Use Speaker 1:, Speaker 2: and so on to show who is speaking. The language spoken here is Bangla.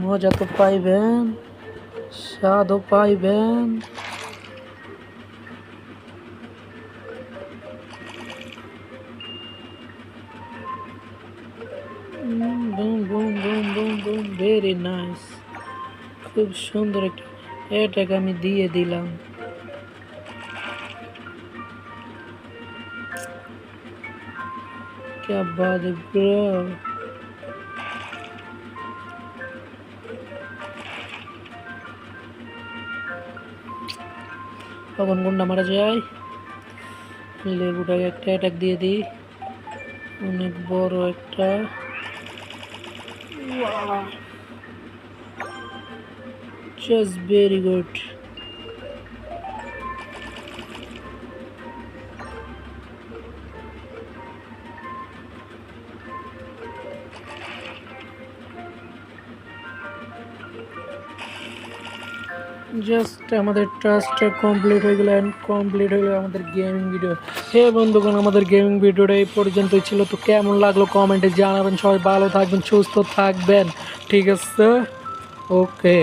Speaker 1: মজা তো পাইবেন স্বাদও পাইবেন boom boom boom boom boom very nice খুব সুন্দর একটা এটাকে আমি দিয়ে দিলাম क्या बात है ब्रो তখন গুন্ডা মারা যায়। লেবুটাকে একটা অ্যাটাক দিয়ে দিই। অনেক বড় একটা। জাস্ট ভেরি গুড জাস্ট আমাদের টাস্কটা কমপ্লিট হয়ে গেল অ্যান্ড কমপ্লিট হয়ে গেল আমাদের গেমিং ভিডিও হে বন্ধুগণ, আমাদের গেমিং ভিডিওটা এই পর্যন্তই ছিল। তো কেমন লাগল কমেন্টে জানাবেন। সবাই ভালো থাকবেন, সুস্থ থাকবেন। ঠিক আছে? ওকে